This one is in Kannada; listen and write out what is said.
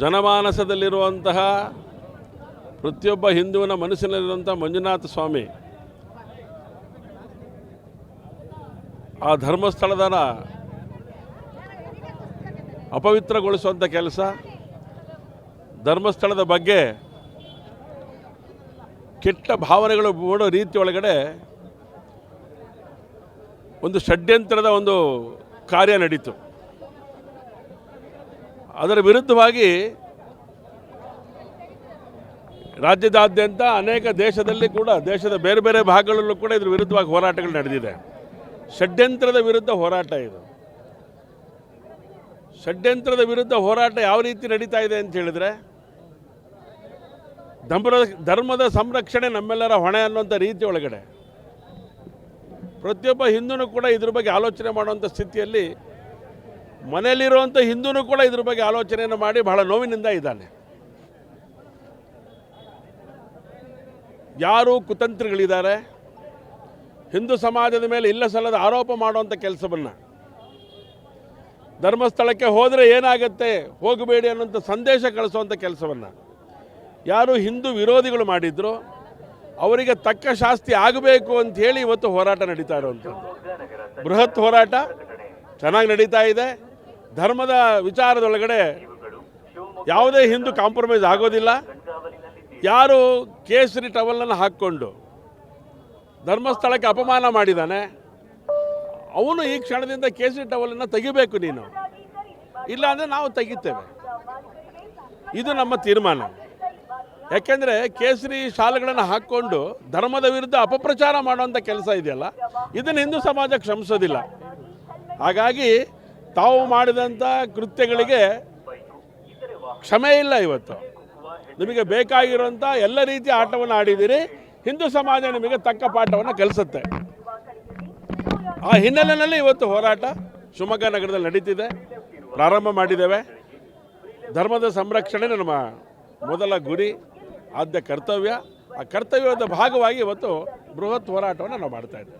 ಜನಮಾನಸದಲ್ಲಿರುವಂತಹ ಪ್ರತಿಯೊಬ್ಬ ಹಿಂದುವಿನ ಮನಸ್ಸಿನಲ್ಲಿರುವಂಥ ಮಂಜುನಾಥ ಸ್ವಾಮಿ, ಆ ಧರ್ಮಸ್ಥಳದ ಅಪವಿತ್ರಗೊಳಿಸುವಂಥ ಕೆಲಸ, ಧರ್ಮಸ್ಥಳದ ಬಗ್ಗೆ ಕೆಟ್ಟ ಭಾವನೆಗಳು ಮೂಡೋ ರೀತಿ ಒಳಗಡೆ ಒಂದು ಷಡ್ಯಂತ್ರದ ಒಂದು ಕಾರ್ಯ ನಡೀತು. ಅದರ ವಿರುದ್ಧವಾಗಿ ರಾಜ್ಯದಾದ್ಯಂತ ಅನೇಕ ದೇಶದಲ್ಲಿ ಕೂಡ, ದೇಶದ ಬೇರೆ ಬೇರೆ ಭಾಗಗಳಲ್ಲೂ ಕೂಡ ಇದ್ರ ವಿರುದ್ಧವಾಗಿ ಹೋರಾಟಗಳು ನಡೆದಿದೆ. ಷಡ್ಯಂತ್ರದ ವಿರುದ್ಧ ಹೋರಾಟ ಇದು. ಷಡ್ಯಂತ್ರದ ವಿರುದ್ಧ ಹೋರಾಟ ಯಾವ ರೀತಿ ನಡೀತಾ ಇದೆ ಅಂತ ಹೇಳಿದ್ರೆ ಧರ್ಮದ ಧರ್ಮದ ಸಂರಕ್ಷಣೆ ನಮ್ಮೆಲ್ಲರ ಹೊಣೆ ಅನ್ನುವಂಥ ರೀತಿ ಒಳಗಡೆ. ಪ್ರತಿಯೊಬ್ಬ ಹಿಂದೂನು ಕೂಡ ಇದ್ರ ಬಗ್ಗೆ ಆಲೋಚನೆ ಮಾಡುವಂಥ ಸ್ಥಿತಿಯಲ್ಲಿ ಮನೆಯಲ್ಲಿರುವಂಥ ಹಿಂದೂನು ಕೂಡ ಇದ್ರ ಬಗ್ಗೆ ಆಲೋಚನೆಯನ್ನು ಮಾಡಿ ಬಹಳ ನೋವಿನಿಂದ ಇದ್ದಾನೆ. ಯಾರು ಕುತಂತ್ರಿಗಳಿದ್ದಾರೆ. ಹಿಂದೂ ಸಮಾಜದ ಮೇಲೆ ಇಲ್ಲ ಸಲ್ಲದ ಆರೋಪ ಮಾಡುವಂಥ ಕೆಲಸವನ್ನು. ಧರ್ಮಸ್ಥಳಕ್ಕೆ ಹೋದರೆ ಏನಾಗುತ್ತೆ? ಹೋಗಬೇಡಿ ಅನ್ನೋಂಥ ಸಂದೇಶ ಕಳಿಸುವಂಥ ಕೆಲಸವನ್ನು. ಯಾರು ಹಿಂದೂ ವಿರೋಧಿಗಳು ಮಾಡಿದ್ರು, ಅವರಿಗೆ ತಕ್ಕ ಶಾಸ್ತಿ ಆಗಬೇಕು ಅಂತ ಹೇಳಿ ಇವತ್ತು ಹೋರಾಟ ನಡೀತಾ ಇರುವಂಥದ್ದು. ಬೃಹತ್ ಹೋರಾಟ ಚೆನ್ನಾಗಿ ನಡೀತಾ ಇದೆ. ಧರ್ಮದ ವಿಚಾರದೊಳಗಡೆ ಯಾವುದೇ ಹಿಂದೂ ಕಾಂಪ್ರಮೈಸ್ ಆಗೋದಿಲ್ಲ. ಯಾರು ಕೇಸರಿ ಟವಲನ್ನು ಹಾಕ್ಕೊಂಡು ಧರ್ಮಸ್ಥಳಕ್ಕೆ ಅಪಮಾನ ಮಾಡಿದ್ದಾನೆ ಅವನು ಈ ಕ್ಷಣದಿಂದ ಕೇಸರಿ ಟವಲನ್ನು ತೆಗಿಬೇಕು ನೀನು. ಇಲ್ಲ ಅಂದರೆ ನಾವು ತೆಗಿತೇವೆ. ಇದು ನಮ್ಮ ತೀರ್ಮಾನ. ಯಾಕೆಂದರೆ ಕೇಸರಿ ಶಾಲೆಗಳನ್ನು ಹಾಕ್ಕೊಂಡು ಧರ್ಮದ ವಿರುದ್ಧ ಅಪಪ್ರಚಾರ ಮಾಡುವಂಥ ಕೆಲಸ ಇದೆಯಲ್ಲ, ಇದನ್ನು ಹಿಂದೂ ಸಮಾಜ ಕ್ಷಮಿಸೋದಿಲ್ಲ. ಹಾಗಾಗಿ ತಾವು ಮಾಡಿದಂಥ ಕೃತ್ಯಗಳಿಗೆ ಕ್ಷಮೆ ಇಲ್ಲ ಇವತ್ತು. ನಿಮಗೆ ಬೇಕಾಗಿರುವಂಥ ಎಲ್ಲ ರೀತಿಯ ಆಟವನ್ನು ಆಡಿದ್ದೀರಿ. ಹಿಂದೂ ಸಮಾಜ ನಿಮಗೆ ತಕ್ಕ ಪಾಠವನ್ನು ಕಲಿಸುತ್ತೆ. ಆ ಹಿನ್ನೆಲೆಯಲ್ಲಿ ಇವತ್ತು ಹೋರಾಟ ಶಿವಮೊಗ್ಗ ನಗರದಲ್ಲಿ ನಡೀತಿದೆ. ಪ್ರಾರಂಭ ಮಾಡಿದ್ದೇವೆ. ಧರ್ಮದ ಸಂರಕ್ಷಣೆ ನಮ್ಮ ಮೊದಲ ಗುರಿ, ಆದ್ಯ ಕರ್ತವ್ಯ. ಆ ಕರ್ತವ್ಯದ ಭಾಗವಾಗಿ ಇವತ್ತು ಬೃಹತ್ ಹೋರಾಟವನ್ನು ನಾವು ಮಾಡ್ತಾ ಇದ್ದೇವೆ.